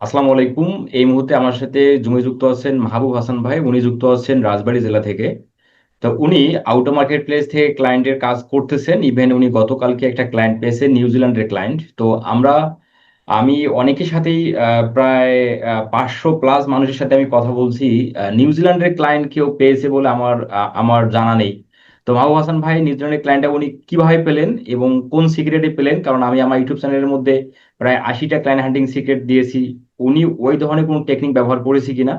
আসসালামু আলাইকুম। এই মুহূর্তে আমার সাথে জুমে যুক্ত আছেন মাহবুব হাসান ভাই। উনি যুক্ত আছেন রাজবাড়ী জেলা থেকে। তো উনি আউটো মার্কেট প্লেস থেকে ক্লায়েন্টের কাজ করতেছেন। ইভেন উনি গতকালকে একটা ক্লায়েন্ট পেয়েছেন নিউজিল্যান্ডের ক্লায়েন্ট তো আমরা, আমি অনেকের সাথেই প্রায় পাঁচশো প্লাস মানুষের সাথে আমি কথা বলছি। নিউজিল্যান্ডের ক্লায়েন্ট কেউ পেয়েছে বলে আমার আমার জানা নেই। তো মাহবুব হাসান ভাই নিউজিল্যান্ডের ক্লায়েন্টটা উনি কীভাবে পেলেন এবং কোন সিক্রেটে পেলেন? কারণ আমি আমার ইউটিউব চ্যানেলের মধ্যে প্রায় আশিটা ক্লায়েন্ট হান্টিং সিক্রেট দিয়েছি। উনি ওই ধরনের কোনো টেকনিক ব্যবহার করেছি কিনা?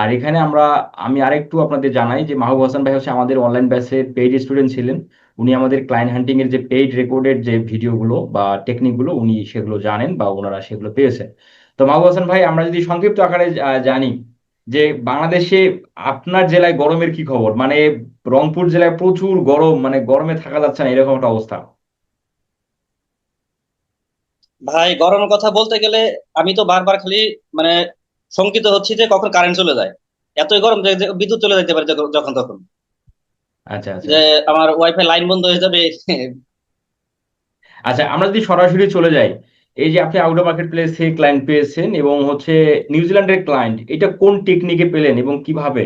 আর এখানে আমরা, আমি আরেকটু আপনাদের জানাই যে মাহবুব হাসান ভাই হচ্ছে আমাদের অনলাইন ব্যাচের পেইড স্টুডেন্ট ছিলেন। উনি আমাদের ক্লায়েন্ট হান্টিং এর যে পেইড রেকর্ডেড যে ভিডিওগুলো বা টেকনিকগুলো উনি সেগুলো জানেন বা ওনারা সেগুলো পেয়েছেন। তো মাহবুব হাসান ভাই, আমরা যদি সংক্ষিপ্ত আকারে জানি যে বাংলাদেশে আপনার জেলায় গরমের কি খবর? মানে রংপুর জেলায় প্রচুর গরম মানে গরমে থাকা যাচ্ছে না এরকম একটা অবস্থা। ভাই গরমের কথা বলতে গেলে আমি তো বারবার খালি মানে শঙ্কিত হচ্ছি যে কখন কারেন্ট চলে যায়। এতই গরম যে বিদ্যুৎ চলে যেতে পারে যখন যখন তখন। আচ্ছা আচ্ছা। যে আমার ওয়াইফাই লাইন বন্ধ হয়ে যাবে। আচ্ছা আমরা যদি সরাসরি চলে যাই এই যে আপনি আউটডোর মার্কেট প্লেস থেকে ক্লায়েন্ট পেয়েছেন এবং হচ্ছে নিউজিল্যান্ডের ক্লায়েন্ট এটা কোন টেকনিকে পেলেন এবং কীভাবে?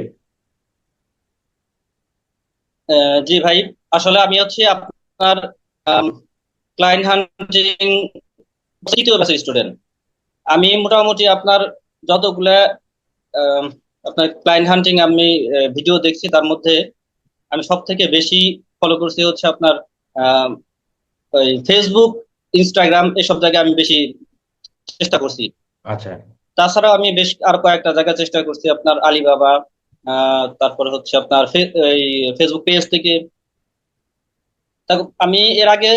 জি ভাই, আসলে আমি হচ্ছে আপনার ক্লায়েন্ট হান্টিং তৃতীয় ব্যাচের স্টুডেন্ট আমি মোটামুটি আপনার যতগুলা আপনার ক্লায়েন্ট হান্টিং আমি ভিডিও দেখছি তার মধ্যে আমি সব থেকে বেশি ফলো করছি হচ্ছে আপনার ফেসবুক ইনস্টাগ্রাম এসব জায়গায় আমি বেশি চেষ্টা করছি। আচ্ছা। তাছাড়াও আমি বেশ আর কয়েকটা জায়গায় চেষ্টা করছি আপনার আলিবাবা তারপরে হচ্ছে আপনার ফেসবুক পেজ থেকে। আমি এর আগে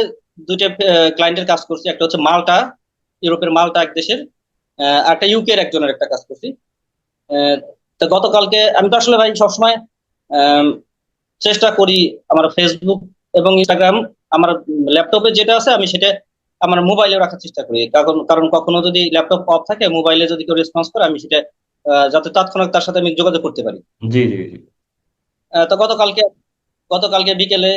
দুইটা ক্লায়েন্টের কাজ করছি একটা হচ্ছে মালটা ইউরোপের মালটা এক দেশের আর একটা ইউকে এর একজনের একটা কাজ করছি। আহ, তো গতকালকে আমি তো আসলে ভাই সবসময় চেষ্টা করি আমার ফেসবুক এবং ইনস্টাগ্রাম আমার ল্যাপটপে যেটা আছে আমি সেটা আমার মোবাইলে রাখার চেষ্টা করি। কারণ কারণ কখনো যদি ল্যাপটপ অফ থাকে মোবাইলে যদি কেউ রেসপন্স করে আমি সেটা যাতে তাৎক্ষণিক তার সাথে আমি যোগাযোগ করতে পারি। জি জি তো গতকালকে গতকালকে বিকেলে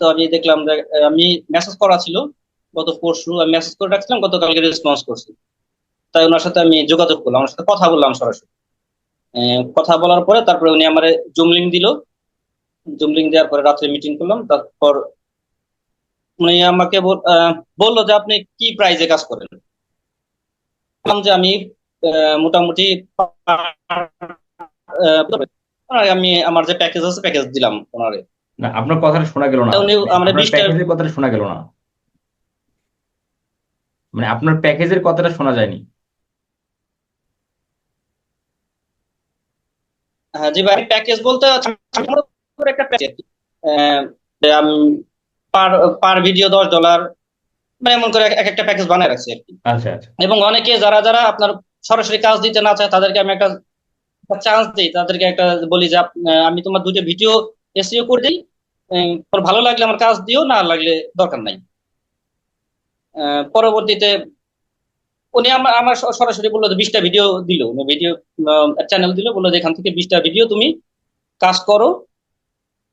তো আমি দেখলাম যে আমি মেসেজ করা ছিল। গত পরশু আমি মেসেজ করে রাখছিলাম গতকালকে রেসপন্স করছি। তাই ওনার সাথে আমি যোগাযোগ করলাম ওনার সাথে কথা বললাম সরাসরি। কথা বলার পরে তারপরে উনি আমার জুম লিঙ্ক দিল। জুম লিঙ্ক দেওয়ার পরে রাত্রে মিটিং করলাম। তারপর উনি আমাকে বলল যে আপনি কি প্রাইজে কাজ করেন? যে আমি মোটামুটি আমি আমার যে প্যাকেজ আছে প্যাকেজ দিলাম ওনারে। না আপনার কথাটা শোনা গেল না। উনি আপনার বিশটা প্যাকেজের কথাটা শোনা গেল না। মানে আপনার প্যাকেজের কথাটা শোনা যায়নি। হ্যাঁ জি ভাই প্যাকেজ বলতে একটা প্যাকেজ পার পার ভিডিও দশ ডলার মানে এমন করে এক একটা প্যাকেজ বানায় রাখছি আর কি। আচ্ছা আচ্ছা। এবং অনেকে যারা যারা আপনার সরাসরি কাজ দিতে না চায় তাদেরকে আমি একটা চান্স দিই তাদেরকে একটা বলি যে আমি তোমার দুটো ভিডিও এসইও করে দিই তোর ভালো লাগলে আমার কাজ দিও না লাগলে দরকার নাই। পরবর্তীতে উনি আমার আমার সরাসরি বলল বিশটা ভিডিও দিল। উনি ভিডিও চ্যানেল দিল বলল যে এখান থেকে বিশটা ভিডিও তুমি কাজ করো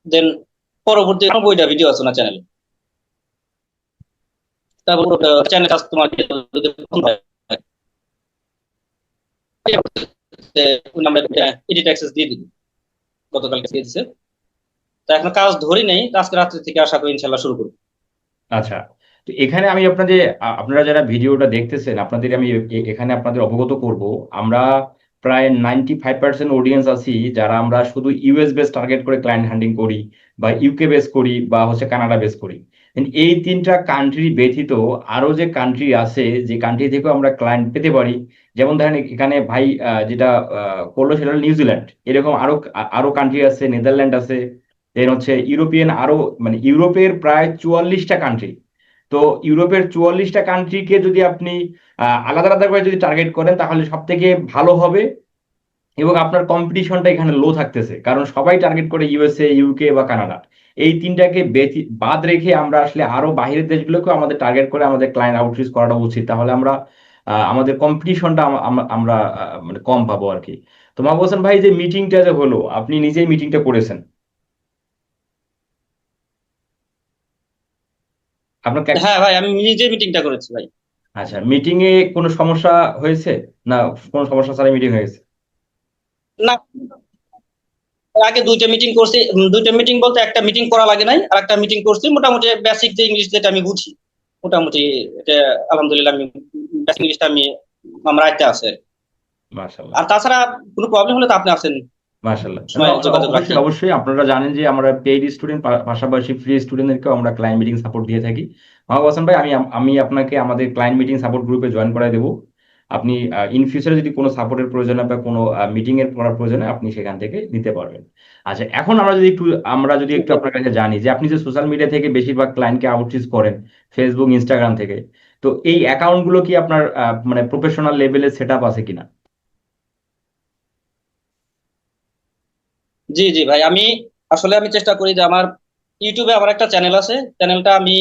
দেন পরবর্তী নব্বইটা ভিডিও আছে না চ্যানেলে তারপর চ্যানেল এখন কাজ ধরি থেকে আশা ইনশাল্লাহ শুরু আচ্ছা এখানে আমি আপনাদের আপনারা যারা ভিডিওটা দেখতেছেন, আপনাদের আমি এখানে আপনাদের অবগত করব। আমরা প্রায় নাইনটি ফাইভ পার্সেন্ট অডিয়েন্স আছি, যারা আমরা শুধু ইউএস বেস টার্গেট করে ক্লায়েন্ট হান্টিং করি বা ইউকে বেস করি বা হচ্ছে কানাডা বেস করি। এই তিনটা কান্ট্রি ব্যতীত আরও যে কান্ট্রি আছে, যে কান্ট্রি থেকেও আমরা ক্লায়েন্ট পেতে পারি, যেমন ধরেন এখানে ভাই যেটা করল সেটা নিউজিল্যান্ড এরকম আরও আরও কান্ট্রি আছে নেদারল্যান্ড আছে দেন হচ্ছে ইউরোপিয়ান আরও মানে ইউরোপের প্রায় চুয়াল্লিশটা কান্ট্রি তো ইউরোপের চুয়াল্লিশটা কান্ট্রিকে যদি আপনি আলাদা আলাদা করে যদি টার্গেট করেন, তাহলে সব থেকে ভালো হবে এবং আপনার কম্পিটিশনটা এখানে লো থাকতেছে। কারণ সবাই টার্গেট করে ইউএসএ ইউকে বা কানাডা এই তিনটাকে বাদ রেখে আমরা আসলে আরও বাইরের দেশগুলোকেও আমাদের টার্গেট করে আমাদের ক্লায়েন্ট আউটরিচ করাটা উচিত। তাহলে আমরা আমাদের কম্পিটিশনটা আমরা মানে কম পাবো আর কি তো মাহবুব হোসেন ভাই, যে মিটিংটা যে হলো, আপনি নিজেই মিটিংটা করেছেন। আপনার কে- হ্যাঁ ভাই আমি নিজে মিটিংটা করেছি ভাই। আচ্ছা মিটিং এ কোনো সমস্যা হয়েছে? না কোনো সমস্যা ছাড়াই মিটিং হয়ে গেছে না আগে দুইটা মিটিং করছি দুইটা মিটিং বলতে একটা মিটিং করা লাগে নাই আর একটা মিটিং করছি। মোটামুটি বেসিক যে ইংলিশ যেটা আমি বুঝি মোটামুটি এটা আলহামদুলিল্লাহ আমি বেসিক ইংলিশটা আমি আমার আয়ত্তে আছে। মাশাআল্লাহ। আর তাছাড়া কোনো প্রবলেম হলে তো আপনি আছেন রাখি। অবশ্যই অবশ্যই আপনারা জানেন যে আমরা পেইড স্টুডেন্ট পাশাপাশি ফ্রি স্টুডেন্টদেরকেও আমরা ক্লায়েন্ট মিটিং সাপোর্ট দিয়ে থাকি। মাহবুব হাসান ভাই আমি আমি আপনাকে আমাদের ক্লায়েন্ট মিটিং সাপোর্ট গ্রুপে জয়েন করায় দেবো। আপনি ইন ফিউচারে যদি কোনো সাপোর্টের প্রয়োজন হয় বা কোনো মিটিং এর করার প্রয়োজন হয় আপনি সেখান থেকে নিতে পারবেন। আচ্ছা এখন আমরা যদি একটু আমরা যদি একটু আপনার কাছে জানি যে আপনি যে সোশ্যাল মিডিয়া থেকে বেশিরভাগ ক্লায়েন্টকে আউটরিচ করেন ফেসবুক ইনস্টাগ্রাম থেকে তো এই অ্যাকাউন্টগুলো কি আপনার মানে প্রফেশনাল লেভেলে সেট আপ আছে কিনা? জি জি ভাই। আমি আসলে আমি চেষ্টা করি যে আমার ইউটিউবে আমার একটা চ্যানেল আছে। চ্যানেলটা আমি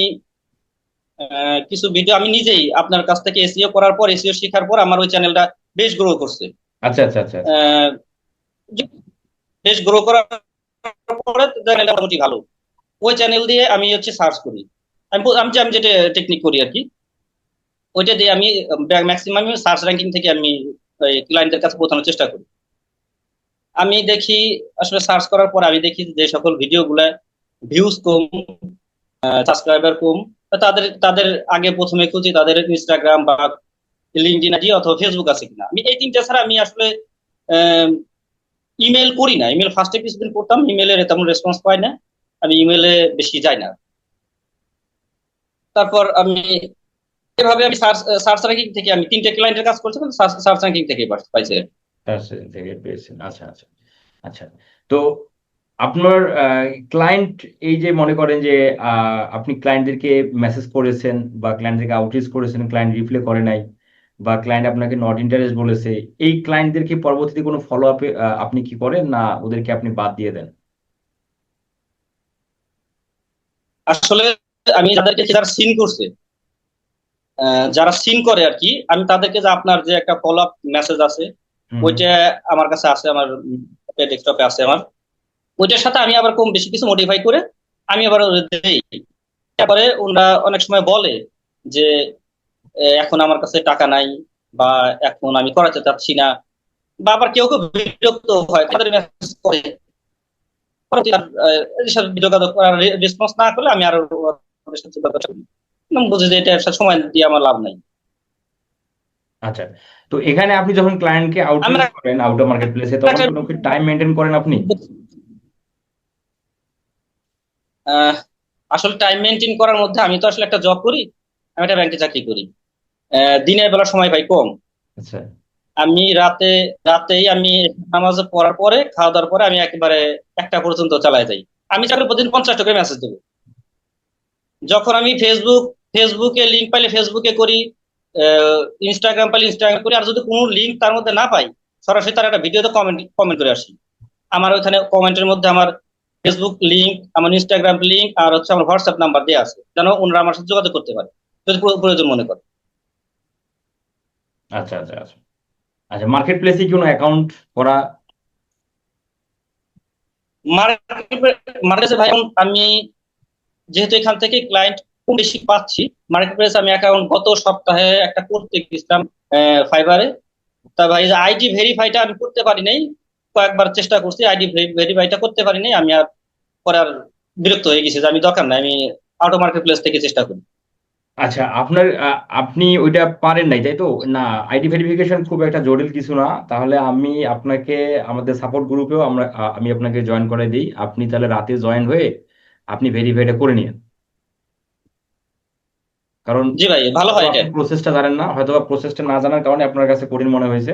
কিছু ভিডিও আমি নিজেই আপনার কাছ থেকে এসইও করার পর এসইও শেখার পর আমার ওই চ্যানেলটা বেশ গ্রো করছে। আচ্ছা আচ্ছা আচ্ছা আচ্ছা। বেশ গ্রো করার পরে চ্যানেলটা মোটামুটি ভালো। ওই চ্যানেল দিয়ে আমি হচ্ছে সার্চ করি। আমি আমি আমি যেটা টেকনিক করি আর কি ওইটা দিয়ে আমি ম্যাক্সিমাম সার্চ র্যাঙ্কিং থেকে আমি ক্লায়েন্টের কাছে পৌঁছানোর চেষ্টা করি। আমি দেখি, আসলে সার্চ করার পর আমি দেখি যে সকল ভিডিও গুলা ভিউজ কম সাবস্ক্রাইবার কম। তাদের তাদের আগে প্রথমে খুঁজি তাদের ইনস্টাগ্রাম বা লিঙ্কডিন আইডি অথবা ফেসবুক আছে কিনা। আমি এই তিনটা ছাড়া আমি আসলে ইমেল করি না। ইমেল ফার্স্টে কিছুদিন করতাম ইমেলের তেমন রেসপন্স পাই না। আমি ইমেলে বেশি যাই না। তারপর আমি, এভাবে আমি সার্চ সার্চ র্যাঙ্কিং থেকে আমি তিনটে ক্লায়েন্টের কাজ করছি সার্চ র্যাঙ্কিং থেকে পাইছি। তার থেকে পেয়েছেন। আচ্ছা আচ্ছা আচ্ছা। তো আপনার ক্লায়েন্ট এই যে মনে করেন যে আপনি ক্লায়েন্টদেরকে মেসেজ করেছেন বা ক্লায়েন্টদেরকে আউটরিচ করেছেন ক্লায়েন্ট রিপ্লাই করে নাই বা ক্লায়েন্ট আপনাকে নট ইন্টারেস্ট বলেছে, এই ক্লায়েন্টদেরকে পরবর্তীতে কোনো ফলো আপে আপনি কি করেন না ওদেরকে আপনি বাদ দিয়ে দেন? আসলে আমি যাদেরকে যারা সিন করছে যারা সিন করে আর কি, আমি তাদেরকে যে আপনার যে একটা ফলো আপ মেসেজ আছে ওইটা আমার কাছে আছে, আমার ডেস্কটপে আছে আমার। ওইটার সাথে আমি আবার কম বেশি কিছু মডিফাই করে আমি আবার দেই। তারপরে ওনারা অনেক সময় বলে যে এখন আমার কাছে টাকা নাই বা এখন আমি করাতে চাচ্ছি না। বা আবার কেউ কেউ বিরক্ত হয়, তাদের মেসেজ করে। রেসপন্স না করলে আমি আর বুঝি যে এটা সময় দিয়ে আমার লাভ নাই। আচ্ছা তো এখানে আপনি যখন ক্লায়েন্টকে আমরা করেন আউটার মার্কেট প্লেসে তখন কোনো কি টাইম মেনটেন করেন আপনি? আসলে টাইম মেনটেন করার মধ্যে আমি তো আসলে একটা জব করি আমি একটা ব্যাংকে চাকরি করি। দিনের বেলা সময় পাই কম। আচ্ছা। আমি রাতে রাতেই আমি নামাজ পড়ার পরে খাওয়া দাওয়ার পরে আমি একেবারে একটা পর্যন্ত চালায় যাই। আমি চাকরি প্রতিদিন পঞ্চাশ টাকা মেসেজ দেবো। যখন আমি ফেসবুক ফেসবুকে লিঙ্ক পাইলে ফেসবুকে করি ইনস্টাগ্রাম পাইলে ইনস্টাগ্রাম করি আর যদি কোনো লিঙ্ক তার মধ্যে না পাই সরাসরি তার একটা ভিডিওতে কমেন্ট কমেন্ট করে আসি। আমার ওইখানে কমেন্টের মধ্যে আমার ফেসবুক লিঙ্ক আমার ইনস্টাগ্রাম লিঙ্ক আর হচ্ছে আমার হোয়াটসঅ্যাপ নাম্বার দেওয়া আছে যেন ওনারা আমার সাথে যোগাযোগ করতে পারে যদি প্রয়োজন মনে করে। আচ্ছা আচ্ছা আচ্ছা। আচ্ছা মার্কেট প্লেসে কি কোনো অ্যাকাউন্ট করা? মার্কেট মার্কেটে ভাই আমি যেহেতু এখান থেকে ক্লায়েন্ট খুব বেশি পাচ্ছি। মার্কেট প্লেস আমি অ্যাকাউন্ট গত সপ্তাহে একটা করতে গেছিলাম ফাইবারে তা ভাই আইডি ভেরিফাইটা আমি করতে পারি নাই, কয়েকবার চেষ্টা করছি আইডি ভেরিফাইটা করতে পারি নাই, আমি আর করার বিরক্ত হয়ে গেছি যে আমি দরকার নাই, আমি আউটো মার্কেট প্লেস থেকে চেষ্টা করি। আচ্ছা আপনার আপনি ওইটা পারেন নাই, তাই তো? না আইডি ভেরিফিকেশন খুব একটা জটিল কিছু না, তাহলে আমি আপনাকে, আমাদের সাপোর্ট গ্রুপেও আমরা আমি আপনাকে জয়েন করে দিই। আপনি তাহলে রাতে জয়েন হয়ে আপনি ভেরিফাইটা করে নিন কারণ জি ভাই ভালো হয় এটা। প্রসেসটা জানেন না হয়তো প্রসেসটা না জানার কারণে আপনার কাছে কঠিন মনে হয়েছে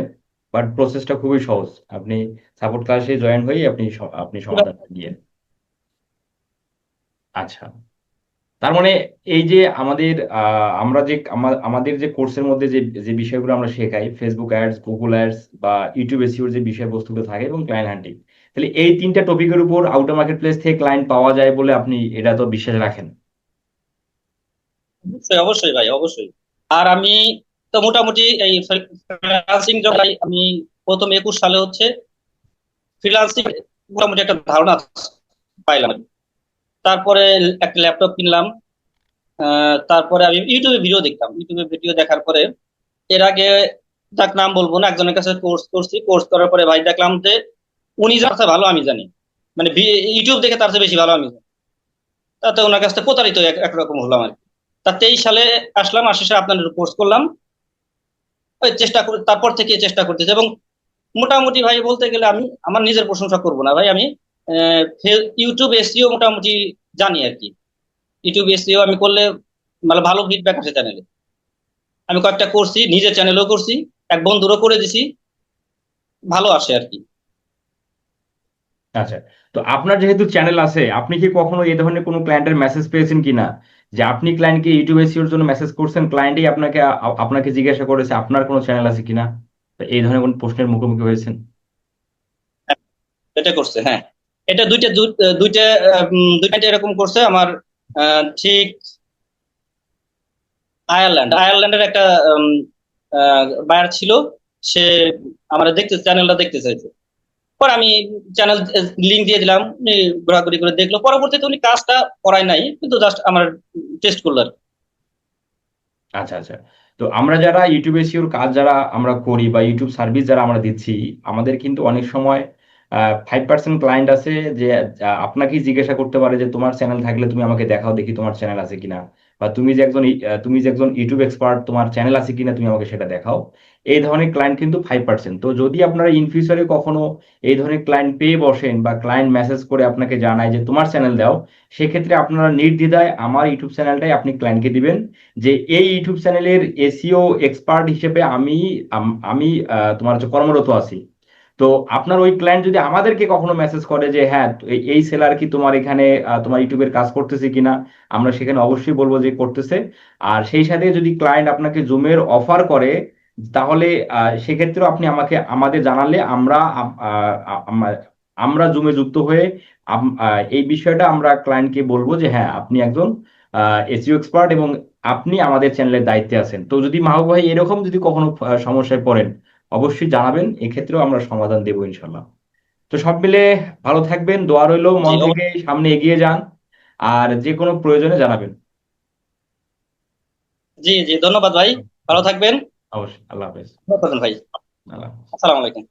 বাট প্রসেসটা খুবই সহজ। আপনি সাপোর্ট ক্লাসে জয়েন হয়ে আপনি আপনি সমাধান দিয়ে আচ্ছা। তার মানে এই যে আমাদের আহ, আমরা যে আমা- আমাদের যে কোর্সের মধ্যে যে যে বিষয়গুলো আমরা শেখাই ফেসবুক অ্যাডস গুগল অ্যাডস বা ইউটিউব এসিওর যে বিষয়বস্তুগুলো থাকে এবং ক্লায়েন্ট হান্টিং তাহলে এই তিনটা টপিকের উপর আউটার মার্কেট প্লেস থেকে ক্লায়েন্ট পাওয়া যায় বলে আপনি এটা তো বিশ্বাস রাখেন। অবশ্যই অবশ্যই ভাই, অবশ্যই। আর আমি তো মোটামুটি এই ফ্রিল্যান্সিং যখন আমি প্রথম একুশ সালে হচ্ছে ফ্রিল্যান্সিং মোটামুটি একটা ধারণা পাইলাম। তারপরে একটা ল্যাপটপ কিনলাম। তারপরে আমি ইউটিউবে ভিডিও দেখতাম। ইউটিউবে ভিডিও দেখার পরে এর আগে তার নাম বলব না, একজনের কাছে কোর্স করছি। কোর্স করার পরে ভাই দেখলাম যে উনি যার ভালো, আমি জানি। মানে ইউটিউব দেখে তার চেয়ে বেশি ভালো, আমি জানি। তাতে ওনার কাছ থেকে প্রতারিত একরকম হলাম আর তা তেইশ সালে আসলাম আসে আপনার কোর্স করলাম। ওই চেষ্টা করে, তারপর থেকে চেষ্টা করতেছি। এবং মোটামুটি ভাই বলতে গেলে আমি, আমার নিজের প্রশংসা করব না ভাই। আমি ইউটিউব এসইও মোটামুটি জানি আর কি। ইউটিউব এসইও আমি করলে মানে ভালো ফিডব্যাক আছে চ্যানেলে আমি কয়েকটা করছি, নিজের চ্যানেলেও করছি, এক বন্ধুরও করে দিছি। ভালো আসে আর কি। আচ্ছা। তো আপনার যেহেতু চ্যানেল আছে, আপনি কি কখনো এই ধরনের কোনো ক্লায়েন্টের মেসেজ পেয়েছেন কিনা? যে আপনি ক্লায়েন্টকে ইউটিউব এসইওর জন্য মেসেজ করছেন ক্লায়েন্টই আপনাকে আপনাকে জিজ্ঞাসা করেছে, আপনার কোনো চ্যানেল আছে কিনা? এই ধরনের কোন প্রশ্নের মুখোমুখি হয়েছেন? এটা করছে হ্যাঁ। এটা দুইটা দুইটা দুইটা এরকম করছে আমার ঠিক আয়ারল্যান্ড আয়ারল্যান্ডের একটা বায়ার ছিল, সে আমার দেখতে চ্যানেলটা দেখতে চাইছে। পরে আমি চ্যানেল লিংক দিয়ে দিলাম উনি ঘোরাঘুরি করে দেখল। পরবর্তীতে উনি কাজটা করায় নাই, কিন্তু জাস্ট আমার টেস্ট করল আচ্ছা আচ্ছা। তো আমরা যারা ইউটিউব এসিওর কাজ যারা আমরা করি বা ইউটিউব সার্ভিস যারা আমরা দিচ্ছি, আমাদের কিন্তু অনেক সময় ফাইভ পার্সেন্ট ক্লায়েন্ট আছে যে আপনাকেই জিজ্ঞাসা করতে পারে যে, তোমার চ্যানেল থাকলে তুমি আমাকে দেখাও দেখি তোমার চ্যানেল আছে কিনা? বা তুমি যে একজন তুমি যে একজন ইউটিউব এক্সপার্ট তোমার চ্যানেল আছে কিনা তুমি আমাকে সেটা দেখাও। এই ধরনের ক্লায়েন্ট কিন্তু ফাইভ পার্সেন্ট তো যদি আপনারা ইন ফিউচারে কখনো এই ধরনের ক্লায়েন্ট পেয়ে বসেন বা ক্লায়েন্ট মেসেজ করে আপনাকে জানায় যে তোমার চ্যানেল দাও, সেক্ষেত্রে আপনারা নির্দ্বিধায় আমার ইউটিউব চ্যানেলটাই আপনি ক্লায়েন্টকে দিবেন। যে এই ইউটিউব চ্যানেলের এসিও এক্সপার্ট হিসেবে আমি আমি তোমার হচ্ছে কর্মরত আছি তো আপনার ওই ক্লায়েন্ট যদি আমাদেরকে কখনো মেসেজ করে যে হ্যাঁ এই- সেলার কি তোমার এখানে তোমার ইউটিউবের কাজ করতেছে কিনা? আমরা সেখানে অবশ্যই বলব যে করতেছে। আর সেই সাথে যদি ক্লায়েন্ট আপনাকে জুমের অফার করে, তাহলে সেক্ষেত্রেও আপনি আমাকে, আমাদের জানালে আমরা আমরা জুমে যুক্ত হয়ে এই বিষয়টা আমরা ক্লায়েন্টকে বলব যে হ্যাঁ আপনি একজন এসইও এক্সপার্ট এবং আপনি আমাদের চ্যানেলের দায়িত্বে আছেন। তো যদি মাহবুব ভাই এরকম যদি কখনো সমস্যায় পড়েন অবশ্যই জানাবেন এক্ষেত্রেও আমরা সমাধান দেব ইনশাল্লাহ তো সব মিলে ভালো থাকবেন দোয়া রইল মন থেকে সামনে এগিয়ে যান আর যে কোনো প্রয়োজনে জানাবেন। জি জি ধন্যবাদ ভাই ভালো থাকবেন। অবশ্যই আল্লাহ হাফেজ। ভাই। আল্লাহ আসসালামু আলাইকুম।